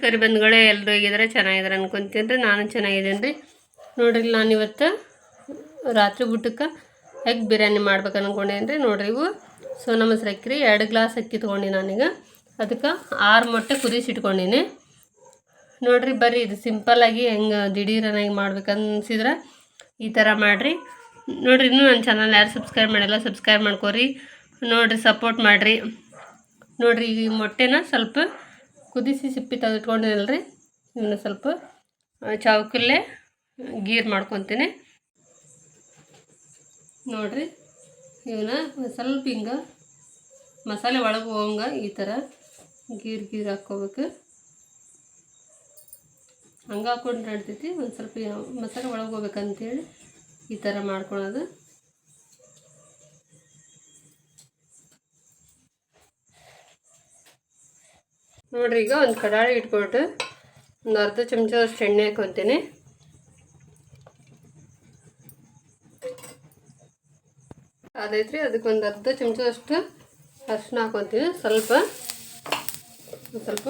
ನಮಸ್ಕಾರ ಬಂಧುಗಳೇ ಎಲ್ಲರೂ ಹೇಗಿದ್ರೆ ಚೆನ್ನಾಗಿದ್ದಾರೆ ಅನ್ಕೊಂತೀನಿ ರೀ ನಾನು ಚೆನ್ನಾಗಿದ್ದೀನಿ ರೀ. ನೋಡ್ರಿ, ನಾನು ಇವತ್ತು ರಾತ್ರಿ ಊಟಕ್ಕೆ ಎಗ್ ಬಿರಿಯಾನಿ ಮಾಡ್ಬೇಕು ಅನ್ಕೊಂಡೇನು ರೀ. ನೋಡ್ರಿ ಇವು ಸೊ ಮೊಸರು ಅಕ್ಕಿ ರೀ. ಎರಡು ಗ್ಲಾಸ್ ಅಕ್ಕಿ ತೊಗೊಂಡು ನಾನೀಗ. ಅದಕ್ಕೆ ಆರು ಮೊಟ್ಟೆ ಕುದಿಸಿ ಇಟ್ಕೊಂಡೀನಿ. ನೋಡ್ರಿ, ಬರ್ರಿ, ಇದು ಸಿಂಪಲ್ಲಾಗಿ ಹೆಂಗೆ ದಿಢೀರನಾಗಿ ಮಾಡ್ಬೇಕು ಅನ್ಸಿದ್ರೆ ಈ ಥರ ಮಾಡಿರಿ. ನೋಡ್ರಿ, ಇನ್ನೂ ನನ್ನ ಚಾನಲ್ ಯಾರು ಸಬ್ಸ್ಕ್ರೈಬ್ ಮಾಡಿಲ್ಲ, ಸಬ್ಸ್ಕ್ರೈಬ್ ಮಾಡ್ಕೊರಿ. ನೋಡಿರಿ, ಸಪೋರ್ಟ್ ಮಾಡಿರಿ. ನೋಡಿರಿ, ಈ ಮೊಟ್ಟೆನ ಸ್ವಲ್ಪ ಕುದಿಸಿ ಸಿಪ್ಪಿ ರೀ ಇವನ್ನ ಸ್ವಲ್ಪ ಆ, ಚೌಕಲ್ಲೇ ಗೀರ್ ಮಾಡ್ಕೊತೀನಿ. ನೋಡಿರಿ ಇವನ್ನ ಸ್ವಲ್ಪ ಹಿಂಗೆ ಮಸಾಲೆ ಒಳಗೆ ಹೋಗಂಗ ಈ ಥರ ಗೀರ್ ಗೀರ್ ಹಾಕ್ಕೋಬೇಕು. ಹಂಗೆ ಹಾಕ್ಕೊಂಡು ನಡ್ತೈತಿ ಒಂದು ಸ್ವಲ್ಪ ಮಸಾಲೆ ಒಳಗೆ ಹೋಗ್ಬೇಕಂತೇಳಿ ಈ ಥರ ಮಾಡ್ಕೊಳೋದು. ನೋಡ್ರಿ, ಈಗ ಒಂದು ಕಡಾಳಿ ಇಟ್ಕೊಟ್ಟು ಒಂದು ಅರ್ಧ ಚಮಚದಷ್ಟು ಎಣ್ಣೆ ಹಾಕೊತೀನಿ. ಅದೈತ್ರಿ ಅದಕ್ಕೆ ಒಂದು ಅರ್ಧ ಚಮಚದಷ್ಟು ಅರ್ಶಿನ ಹಾಕೊತೀನಿ, ಸ್ವಲ್ಪ. ಸ್ವಲ್ಪ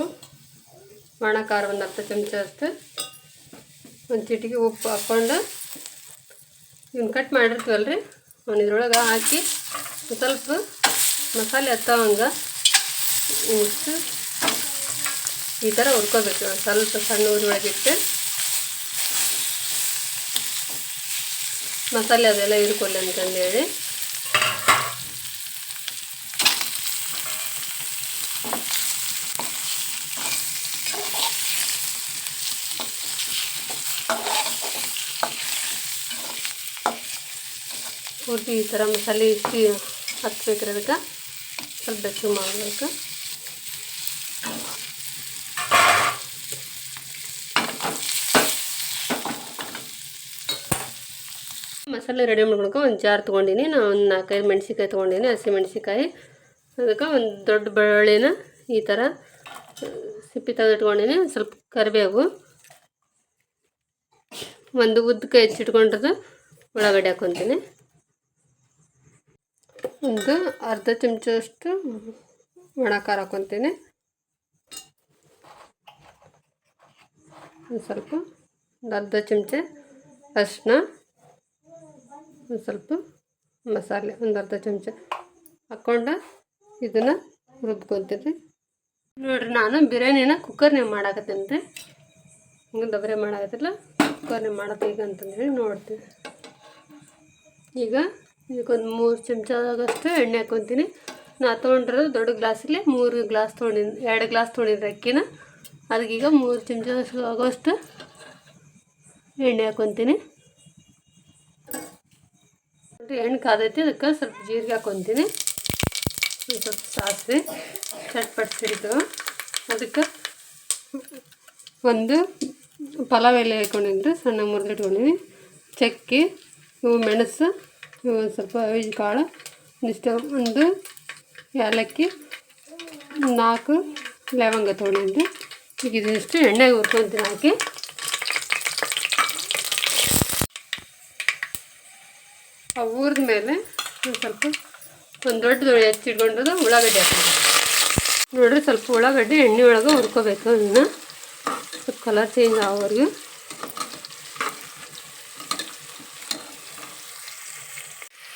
ಒಣ ಖಾರ ಒಂದು ಅರ್ಧ ಚಮಚದಷ್ಟು ಒಂದು ಚಿಟಿಕೆ ಉಪ್ಪು ಹಾಕ್ಕೊಂಡು ಇವ್ನ ಕಟ್ ಮಾಡಿರ್ತೀವಲ್ಲ ರೀ ಅವ್ನು ಇದ್ರೊಳಗೆ ಹಾಕಿ ಸ್ವಲ್ಪ ಮಸಾಲೆ ಹತ್ತವಂಗೆ ಇಷ್ಟು ಈ ಥರ ಹುರ್ಕೋಬೇಕು. ಸ್ವಲ್ಪ ಸಣ್ಣ ಉರಿಯೊಳಗಿಟ್ಟು ಮಸಾಲೆ ಅದೆಲ್ಲ ಇರ್ಕೊಳ್ಳಿ ಅಂತಂದೇಳಿ. ಪೂರ್ತಿ ಈ ಥರ ಮಸಾಲೆ ಇಷ್ಟು ಹಚ್ಬೇಕ್ರಿ ಅದಕ್ಕೆ. ಸ್ವಲ್ಪ ಬೆಚ್ಚಗೆ ಮಾಡಬೇಕು. ಮಸಾಲೆ ರೆಡಿ ಮಾಡ್ಕೊಳಕ್ಕೆ ಒಂದು ಜಾರ್ ತೊಗೊಂಡಿನಿ. ನಾನು ಒಂದು ನಾಲ್ಕೈದು ಮೆಣಸಿಕಾಯಿ ತೊಗೊಂಡಿನಿ, ಹಸಿ ಮೆಣಸಿಕಾಯಿ ಅದಕ್ಕೆ ಒಂದು ದೊಡ್ಡ ಬೆಳ್ಳುಳ್ಳಿನ ಈ ಥರ ಸಿಪ್ಪಿ ತೆಗೆದಿಟ್ಕೊಂಡಿನಿ ಸ್ವಲ್ಪ ಕರಿಬೇವು. ಒಂದು ಉದ್ದಕ್ಕೆ ಹೆಚ್ಚಿಟ್ಕೊಂಡಿರೋದು ಉಳ್ಳಾಗಡ್ಡೆ ಹಾಕೊತೀನಿ ಒಂದು ಅರ್ಧ ಚಮಚದಷ್ಟು ಒಣ ಖಾರ ಒಂದು ಸ್ವಲ್ಪ ಒಂದು ಅರ್ಧ ಚಮಚ ಅರಿಶಿನ ಒಂದು ಸ್ವಲ್ಪ ಮಸಾಲೆ, ಒಂದು ಅರ್ಧ ಚಮಚ ಹಾಕ್ಕೊಂಡು ಇದನ್ನು ರುಬ್ಕೊತೀನಿ. ನೋಡಿರಿ, ನಾನು ಬಿರಿಯಾನಿನ ಕುಕ್ಕರ್ನಾಗ ಮಾಡಾಕತ್ತೀನಿ. ರೀ ಹಿಂಗೆ ದಬರೆ ಮಾಡಾಕತ್ತಿಲ್ಲ ಕುಕ್ಕರ್ನಾಗ ಮಾಡತ್ತೆ ಈಗ ಅಂತಂದೇಳಿ ನೋಡ್ತೀನಿ. ಈಗ ಇದಕ್ಕೊಂದು ಮೂರು ಚಮಚದಾಗಷ್ಟು ಎಣ್ಣೆ ಹಾಕ್ಕೊತೀನಿ ನಾ ತೊಗೊಂಡಿರೋದು ದೊಡ್ಡ ಗ್ಲಾಸಲ್ಲಿ ಮೂರು ಗ್ಲಾಸ್ ತೊಗೊಂಡಿನಿ, ಎರಡು ಗ್ಲಾಸ್ ತೊಗೊಂಡಿದ್ರಿ ಅಕ್ಕಿನ. ಅದಕ್ಕೀಗ ಮೂರು ಚಮಚ ಆಗೋಷ್ಟು ಎಣ್ಣೆ ಹಾಕ್ಕೊತೀನಿ ಎಣ್ಣೆ ಕಾದೈತಿ, ಅದಕ್ಕೆ ಸ್ವಲ್ಪ ಜೀರಿಗೆ ಹಾಕೊತೀನಿ. ಸ್ವಲ್ಪ ಸಾಸಿವೆ ಚಟ್ಪಟ್ ಸಿಡಿತು ಅದಕ್ಕೆ ಒಂದು ಪಲಾವ್ ಎಲೆ ಹಾಕ್ಕೊಂಡಿನಿ ಸಣ್ಣ ಮುರಿದಿಟ್ಕೊಂಡಿನಿ ಚಕ್ಕೆ, ಇವು ಮೆಣಸು ಒಂದು ಸ್ವಲ್ಪ ಐದು ಕಾಳು. ಒಂದಿಷ್ಟು ಒಂದು ಏಲಕ್ಕಿ, ನಾಲ್ಕು ಲವಂಗ ತೊಗೊಂಡಿನಿ ಈಗ ಇದಿಷ್ಟು ಎಣ್ಣೆಗೆ ಹುರ್ಕೊಂತೀನಿ ಹಾಕಿ. ಆ ಊರಿದ ಮೇಲೆ ಸ್ವಲ್ಪ ಒಂದು ದೊಡ್ಡ ಹೆಚ್ಚಿಟ್ಕೊಂಡಿರೋದು ಉಳ್ಳಾಗಡ್ಡಿ ಹಾಕೋದು ನೋಡ್ರಿ ಸ್ವಲ್ಪ ಉಳ್ಳಾಗಡ್ಡಿ ಎಣ್ಣೆ ಒಳಗೆ ಹುರ್ಕೋಬೇಕು ಅದನ್ನು. ಸ್ವಲ್ಪ ಕಲರ್ ಚೇಂಜ್ ಆಗೋವರೆಗೆ.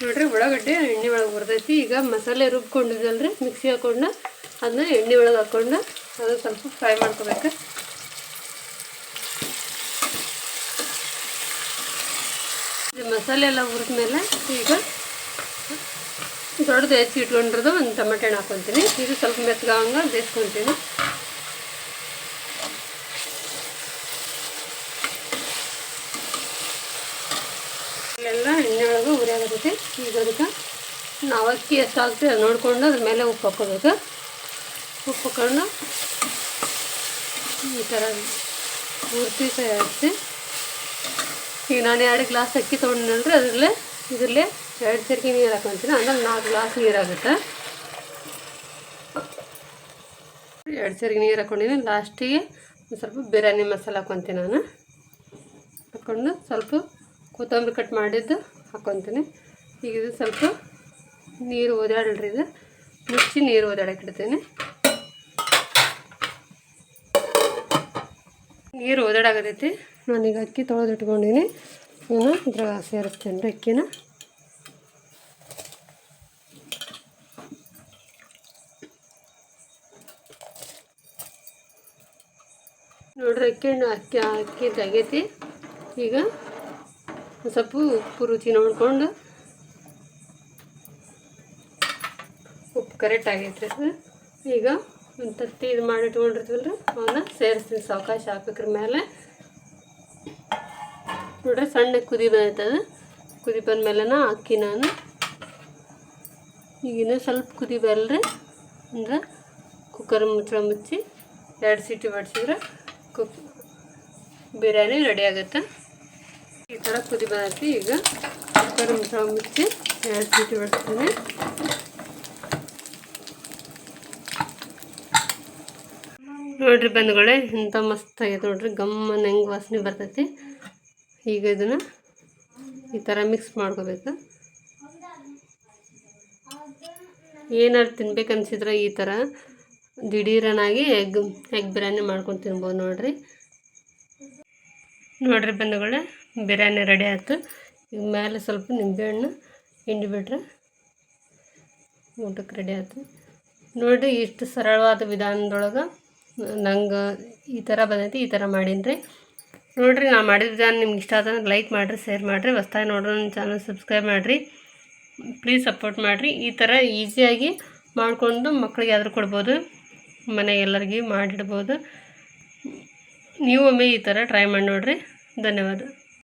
ನೋಡ್ರಿ ಉಳ್ಳಾಗಡ್ಡೆ ಎಣ್ಣೆ ಒಳಗೆ ಹುರಿದೈತಿ. ಈಗ ಮಸಾಲೆ ರುಬ್ಕೊಂಡಿದ್ದಲ್ರಿ, ಮಿಕ್ಸಿ ಹಾಕೊಂಡು ಅದನ್ನ ಎಣ್ಣೆ ಒಳಗೆ ಹಾಕೊಂಡು ಅದನ್ನು ಸ್ವಲ್ಪ ಫ್ರೈ ಮಾಡ್ಕೋಬೇಕು. ಮಸಾಲೆ ಎಲ್ಲ ಹುರಿದ್ಮೇಲೆ ಈಗ ದೊಡ್ಡದು ಹೆಚ್ಚಿ ಇಟ್ಕೊಂಡಿರೋದು ಒಂದು ಟೊಮೆಟೊ ಹಣ್ಣು ಹಾಕ್ಕೊತೀನಿ. ಇದು ಸ್ವಲ್ಪ ಮೆತ್ತಗಾವಂಗ ಬೇಯಿಸ್ಕೊತೀನಿ. ಎಲ್ಲ ಎಣ್ಣೆ ಒಳಗೆ ಉರಿಯಾಗತ್ತೆ ಈಗ ಅದಕ್ಕೆ ನಾವು ಅಕ್ಕಿ ಎಷ್ಟು ಹಾಕ್ತೀವಿ ಅದು ನೋಡಿಕೊಂಡು ಅದ್ರ ಮೇಲೆ ಉಪ್ಪು ಹಾಕ್ಕೋಬೇಕು. ಉಪ್ಪು ಹಾಕೊಂಡು ಈ ಥರ ಪೂರ್ತಿ ತಯಾರಿಸಿ ಈಗ ನಾನು ಎರಡು ಗ್ಲಾಸ್ ಅಕ್ಕಿ ತೊಗೊಂಡ್ರೆ ಅದರಲ್ಲೇ ಇದರಲ್ಲೇ ಎರಡು ಸರಿಗೆ ನೀರು ಹಾಕೊತೀನಿ. ಅಂದ್ರೆ ನಾಲ್ಕು ಗ್ಲಾಸ್ ನೀರಾಗುತ್ತೆ ಎರಡು ಸರಿ ನೀರು ಹಾಕ್ಕೊಂಡಿನಿ ಲಾಸ್ಟಿಗೆ ಒಂದು ಸ್ವಲ್ಪ ಬಿರಿಯಾನಿ ಮಸಾಲೆ ಹಾಕೊತೀನಿ ನಾನು. ಹಾಕ್ಕೊಂಡು ಸ್ವಲ್ಪ ಕೊತ್ತಂಬರಿ ಕಟ್ ಮಾಡಿದ್ದು ಹಾಕೊತೀನಿ. ಈಗ ಇದು ಸ್ವಲ್ಪ ನೀರು ಓದಾಡಲ್ರಿ ಇದು. ಮುಚ್ಚಿ ನೀರು ಓದಾಡಕ್ಕೆ ಇಡ್ತೀನಿ. ನೀರು ಓದಾಡಾಗತೈತಿ ಈಗ ಅಕ್ಕಿ ತೊಳೆದು ಇಟ್ಕೊಂಡಿನಿ ಇವನ್ನ ಇದ್ರಾಗ ಸೇರಿಸ್ತೇನೆ ರೀ ಅಕ್ಕಿನ. ನೋಡ್ರಿ ಅಕ್ಕಿ ಹಣ್ಣು ಅಕ್ಕಿ ಅಕ್ಕಿ ಆಗೈತಿ ಈಗ ಸ್ವಲ್ಪ ಉಪ್ಪು ರುಚಿ ನೋಡಿಕೊಂಡು ಉಪ್ಪು ಕರೆಕ್ಟ್ ಆಗೈತ್ರಿ ರೀ ಈಗ ತತ್ತಿ ಇದು ಮಾಡಿ ಇಟ್ಕೊಂಡಿರ್ತೀವಲ್ರಿ? ಅವನ್ನ ಸೇರಿಸ್ತೀನಿ ಸಾವಕಾಶ ಹಾಕ್ಬೇಕ್ರಿ ಮೇಲೆ. ನೋಡ್ರಿ ಸಣ್ಣ ಕುದಿ ಬಂದೈತದ ಕುದಿ ಬಂದ್ಮೇಲೆ ಅಕ್ಕಿ ನಾನು. ಈಗ ಇನ್ನೂ ಸ್ವಲ್ಪ ಕುದಿ ಬರಲ್ರಿ. ಅಂದ್ರೆ ಕುಕ್ಕರ್ ಮುಚ್ಚಳ ಮುಚ್ಚಿ ಎರಡು ಸೀಟಿ ಬಡಿಸಿದ್ರೆ ಕುಕ್ ಬಿರಿಯಾನಿ ರೆಡಿ ಆಗುತ್ತೆ. ಈ ಥರ ಕುದಿ ಬಂದೈತಿ. ಈಗ ಕುಕ್ಕರ್ ಮುಚ್ಚಳ ಮುಚ್ಚಿ ಎರಡು ಸೀಟಿ ಬಡಿಸ್ತೀನಿ. ನೋಡ್ರಿ ಬಂಧುಗಳೇ, ಇಂಥ ಮಸ್ತ್ ಆಗೈತೆ ನೋಡ್ರಿ. ಗಮ್ಮನ ಹೆಂಗೆ ವಾಸನೆ ಬರ್ತೈತಿ. ಈಗ ಇದನ್ನು ಈ ಥರ ಮಿಕ್ಸ್ ಮಾಡ್ಕೋಬೇಕು. ಏನಾರು ತಿನ್ಬೇಕು ಅನ್ಸಿದ್ರೆ ಈ ಥರ ದಿಢೀರನಾಗಿ ಎಗ್ ಎಗ್ ಬಿರಿಯಾನಿ ಮಾಡ್ಕೊಂಡು ತಿನ್ಬೋದು ನೋಡ್ರಿ. ನೋಡ್ರಿ ಬಂಧುಗಳೇ, ಬಿರಿಯಾನಿ ರೆಡಿ ಆಯ್ತು. ಈಗ ಮೇಲೆ ಸ್ವಲ್ಪ ನಿಂಬೆಹಣ್ಣು ಹಿಂಡಿ ಬಿಟ್ರೆ ಊಟಕ್ಕೆ ರೆಡಿ ಆಯ್ತು. ನೋಡಿರಿ ಇಷ್ಟು ಸರಳವಾದ ವಿಧಾನದೊಳಗೆ ನಂಗೆ ಈ ಥರ ಬಂದೈತಿ, ಈ ಥರ ಮಾಡೀನಿ ನೋಡಿರಿ ನಾ ಮಾಡಿದ ವಿಧಾನ ನಿಮ್ಗೆ ಇಷ್ಟ ಆದ್ರೆ ಲೈಕ್ ಮಾಡಿರಿ ಶೇರ್ ಮಾಡಿರಿ. ಹೊಸ್ದಾಗಿ ನೋಡ್ರಿ ನನ್ನ ಚಾನಲ್ ಸಬ್ಸ್ಕ್ರೈಬ್ ಮಾಡಿರಿ. ಪ್ಲೀಸ್ ಸಪೋರ್ಟ್ ಮಾಡಿರಿ. ಈ ಥರ ಈಸಿಯಾಗಿ ಮಾಡಿಕೊಂಡು ಮಕ್ಕಳಿಗೆ ಆದರೂ ಕೊಡ್ಬೋದು. ಮನೆಗೆ ಎಲ್ಲರಿಗೂ ಮಾಡಿಡ್ಬೋದು. ನೀವು ಒಮ್ಮೆ ಈ ಥರ ಟ್ರೈ ಮಾಡಿ ನೋಡಿರಿ. ಧನ್ಯವಾದ.